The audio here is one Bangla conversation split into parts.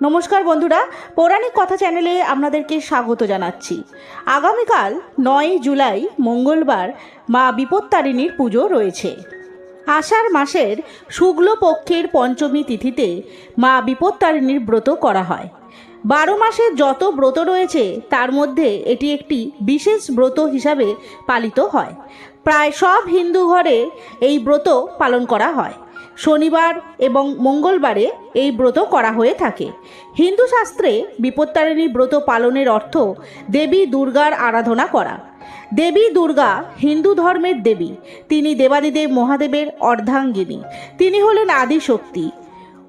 নমস্কার বন্ধুরা, পৌরাণিক কথা চ্যানেলে আপনাদেরকে স্বাগত জানাচ্ছি। আগামীকাল নয় জুলাই, মঙ্গলবার মা বিপত্তারিণীর পুজো রয়েছে। আষাঢ় মাসের শুক্ল পক্ষের পঞ্চমী তিথিতে মা বিপত্তারিণীর ব্রত করা হয়। বারো মাসের যত ব্রত রয়েছে, তার মধ্যে এটি একটি বিশেষ ব্রত হিসাবে পালিত হয়। প্রায় সব হিন্দু ঘরে এই ব্রত পালন করা হয়। শনিবার এবং মঙ্গলবারে এই ব্রত করা হয়ে থাকে। হিন্দু শাস্ত্রে বিপত্তারিণী ব্রত পালনের অর্থ দেবী দুর্গার আরাধনা করা। দেবী দুর্গা হিন্দু ধর্মের দেবী। তিনি দেবাদিদেব মহাদেবের অর্ধাঙ্গিনী। তিনি হলেন আদিশক্তি।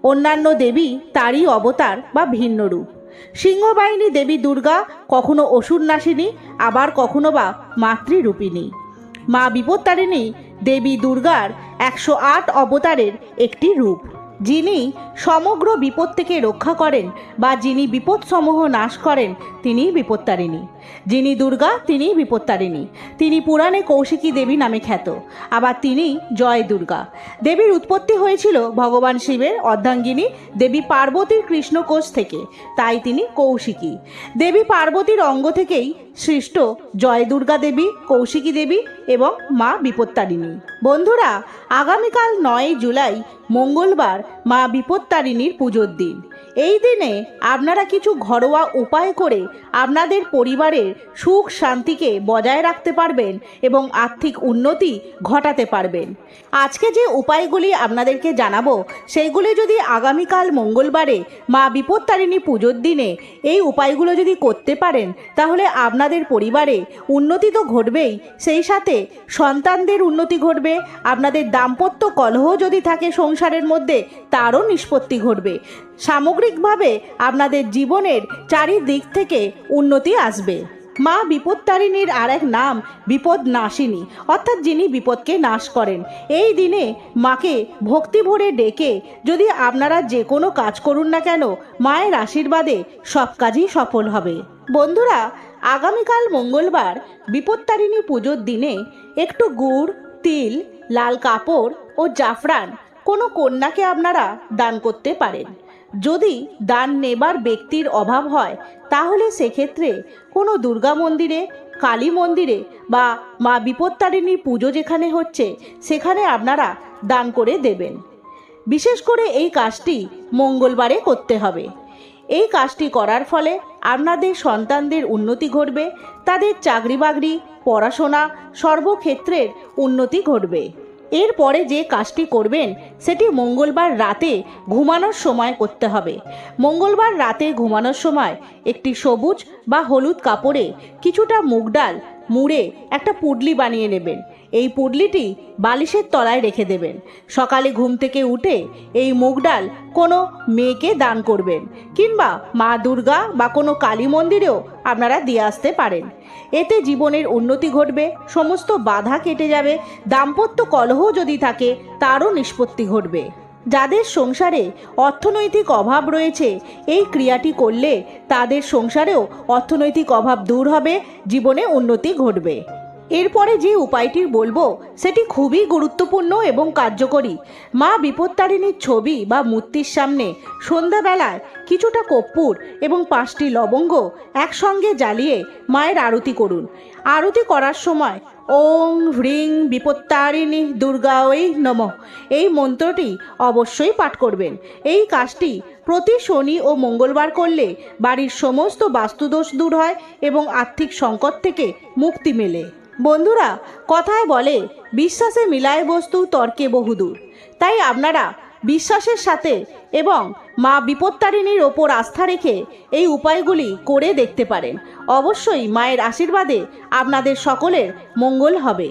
অন্যান্য দেবী তারই অবতার বা ভিন্ন রূপ। সিংহবাহিনী দেবী দুর্গা কখনো অসুর নাসিনী আবার কখনো বা মাতৃরূপিণী। মা বিপত্তারিণী দেবী দুর্গার একশো আট অবতারের একটি রূপ। যিনি সমগ্র বিপদ থেকে রক্ষা করেন বা যিনি বিপদসমূহ নাশ করেন তিনি বিপত্তারিণী যিনি দুর্গা, তিনি বিপত্তারিণী। তিনি পুরাণে কৌশিকী দেবী নামে খ্যাত। আবার তিনি জয় দুর্গা। দেবীর উৎপত্তি হয়েছিল ভগবান শিবের অর্ধাঙ্গিনী দেবী পার্বতীর কৃষ্ণকোষ থেকে। তাই তিনি কৌশিকী। দেবী পার্বতীর অঙ্গ থেকেই সৃষ্ট জয় দুর্গা দেবী, কৌশিকী দেবী এবং মা বিপত্তারিণী। বন্ধুরা, আগামীকাল নয় জুলাই মঙ্গলবার মা বিপত্তারিণীর পুজোর দিন। এই দিনে আপনারা কিছু ঘরোয়া উপায় করে আপনাদের পরিবারের সুখ শান্তিকে বজায় রাখতে পারবেন এবং আর্থিক উন্নতি ঘটাতে পারবেন। আজকে যে উপায়গুলি আপনাদেরকে জানাব, সেইগুলি যদি আগামীকাল মঙ্গলবারে মা বিপত্তারিণী পুজোর দিনে এই উপায়গুলো যদি করতে পারেন, তাহলে আপনাদের পরিবারে উন্নতি তো ঘটবেই, সেই সাথে সন্তানদের উন্নতি ঘটবে, আপনাদের দাম্পত্য কলহ যদি থাকে সংসারের মধ্যে, তারও নিষ্পত্তি ঘটবে। সামগ্রিকভাবে আপনাদের জীবনের চারিদিক থেকে উন্নতি আসবে। মা বিপত্তারিণীর আর এক নাম বিপদ নাশিনী অর্থাৎ যিনি বিপদকে নাশ করেন। এই দিনে মাকে ভক্তি ভরে ডেকে যদি আপনারা যে কোনো কাজ করুন না কেন, মায়ের আশীর্বাদে সব কাজই সফল হবে। বন্ধুরা, আগামীকাল মঙ্গলবার বিপত্তারিণী পুজোর দিনে একটু গুড়, তিল, লাল কাপড় ও জাফরান কোনো কন্যাকে আপনারা দান করতে পারেন। যদি দান নেবার ব্যক্তির অভাব হয়, তাহলে সেক্ষেত্রে কোনো দুর্গা মন্দিরে, কালী মন্দিরে বা মা বিপত্তারিণী পুজো যেখানে হচ্ছে, সেখানে আপনারা দান করে দেবেন। বিশেষ করে এই কাজটি মঙ্গলবারে করতে হবে। এই কাজটি করার ফলে আপনাদের সন্তানদের উন্নতি ঘটবে, তাদের চাকরি বাকরি পড়াশোনা সর্বক্ষেত্রের উন্নতি ঘটবে। এরপরে যে কাজটি করবেন, সেটি মঙ্গলবার রাতে ঘুমানোর সময় করতে হবে। মঙ্গলবার রাতে ঘুমানোর সময় একটি সবুজ বা হলুদ কাপড়ে কিছুটা মুগ ডাল মুড়ে একটা পুডলি বানিয়ে নেবেন। এই পুডলিটি বালিশের তলায় রেখে দেবেন। সকালে ঘুম থেকে উঠে এই মুগ ডাল কোনো মেয়েকে দান করবেন কিংবা মা দুর্গা বা কোনো কালী মন্দিরেও আপনারা দিয়ে আসতে পারেন। এতে জীবনের উন্নতি ঘটবে, সমস্ত বাধা কেটে যাবে, দাম্পত্য কলহ যদি থাকে, তারও নিষ্পত্তি ঘটবে। যাদের সংসারে অর্থনৈতিক অভাব রয়েছে, এই ক্রিয়াটি করলে তাদের সংসারেও অর্থনৈতিক অভাব দূর হবে, জীবনে উন্নতি ঘটবে। এরপরে যে উপায়টির বলব, সেটি খুবই গুরুত্বপূর্ণ এবং কার্যকরী। মা বিপত্তারিণীর ছবি বা মূর্তির সামনে সন্ধ্যাবেলায় কিছুটা কর্পূর এবং পাঁচটি লবঙ্গ একসঙ্গে জ্বালিয়ে মায়ের আরতি করুন। আরতি করার সময় ওং হ্রিং বিপত্তারিণী দুর্গা ওই নম। এই মন্ত্রটি অবশ্যই পাঠ করবেন। এই কাজটি প্রতি শনি ও মঙ্গলবার করলে বাড়ির সমস্ত বাস্তুদোষ দূর হয় এবং আর্থিক সংকট থেকে মুক্তি মেলে। বন্ধুরা, কথায় বলে, বিশ্বাসে মিলায় বস্তু তর্কে বহুদূর। তাই আপনারা বিশ্বাসের সাথে এবং মা বিপত্তারিণীর ওপর আস্থা রেখে এই উপায়গুলি করে দেখতে পারেন। অবশ্যই মায়ের আশীর্বাদে আপনাদের সকলের মঙ্গল হবে।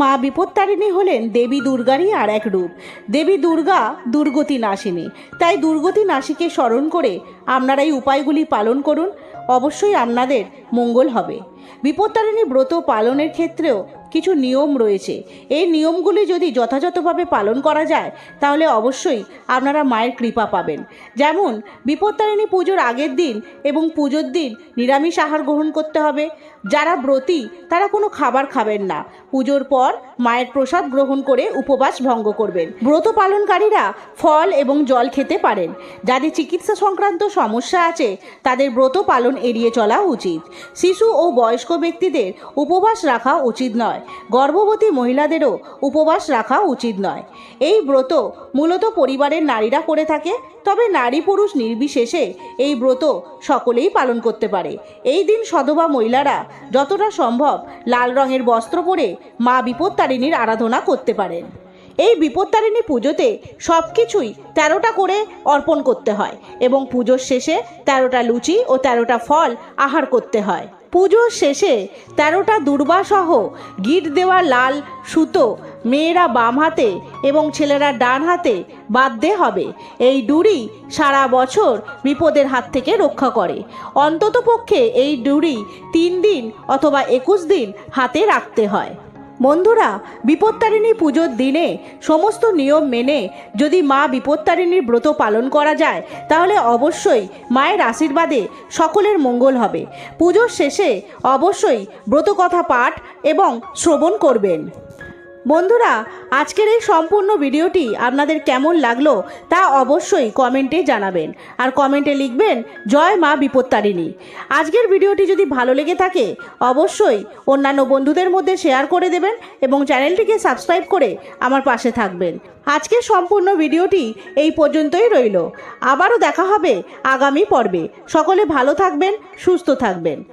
মা বিপত্তারিণী হলেন দেবী দুর্গারই আর এক রূপ। দেবী দুর্গা দুর্গতি নাশিনী। তাই দুর্গতি নাশীকে স্মরণ করে আপনারা এই উপায়গুলি পালন করুন। অবশ্যই আপনাদের মঙ্গল হবে। বিপত্তারিণী ব্রত পালনের ক্ষেত্রেও কিছু নিয়ম রয়েছে। এই নিয়মগুলি যদি যথাযথভাবে পালন করা যায়, তাহলে অবশ্যই আপনারা মায়ের কৃপা পাবেন। যেমন, বিপত্তারিণী পুজোর আগের দিন এবং পুজোর দিন নিরামিষ আহার গ্রহণ করতে হবে। যারা ব্রতী, তারা কোনো খাবার খাবেন না। পুজোর পর মায়ের প্রসাদ গ্রহণ করে উপবাস ভঙ্গ করবেন। ব্রত পালনকারীরা ফল এবং জল খেতে পারেন। যাদের চিকিৎসা সংক্রান্ত সমস্যা আছে, তাদের ব্রত পালন এড়িয়ে চলা উচিত। শিশু ও বয়স্ক ব্যক্তিদের উপবাস রাখা উচিত নয়। গর্ভবতী মহিলাদেরও উপবাস রাখা উচিত নয়। এই ব্রত মূলত পরিবারের নারীরা করে থাকে, তবে নারী পুরুষ নির্বিশেষে এই ব্রত সকলেই পালন করতে পারে। এই দিন সধবা মহিলারা যতটা সম্ভব লাল রঙের বস্ত্র পরে মা বিপত্তারিণীর আরাধনা করতে পারেন। এই বিপত্তারিণী পুজোতে সব কিছুই তেরোটা করে অর্পণ করতে হয় এবং পুজোর শেষে তেরোটা লুচি ও তেরোটা ফল আহার করতে হয়। পুজোর শেষে তেরোটা দুর্বাসহ গিট দেওয়া লাল সুতো মেয়েরা বাম হাতে এবং ছেলেরা ডান হাতে বাঁধতে হবে। এই ডুরি সারা বছর বিপদের হাত থেকে রক্ষা করে। অন্ততপক্ষে এই ডুরি তিন দিন অথবা একুশ দিন হাতে রাখতে হয়। বন্ধুরা বিপত্তারিণী পুজোর দিনে সমস্ত নিয়ম মেনে যদি মা বিপত্তারিণীর ব্রত পালন করা যায়, তাহলে অবশ্যই মায়ের আশীর্বাদে সকলের মঙ্গল হবে। পুজোর শেষে অবশ্যই ব্রতকথা পাঠ এবং শ্রবণ করবেন। বন্ধুরা, আজকের এই সম্পূর্ণ ভিডিওটি আপনাদের কেমন লাগল তা অবশ্যই কমেন্টে জানাবেন। আর কমেন্টে লিখবেন, জয় মা বিপত্তারিণী। আজকের ভিডিওটি যদি ভালো লেগে থাকে, অবশ্যই অন্যান্য বন্ধুদের মধ্যে শেয়ার করে দেবেন এবং চ্যানেলটিকে সাবস্ক্রাইব করে আমার পাশে থাকবেন। আজকের সম্পূর্ণ ভিডিওটি এই পর্যন্তই রইল। আবারও দেখা হবে আগামী পর্বে। সকলে ভালো থাকবেন, সুস্থ থাকবেন।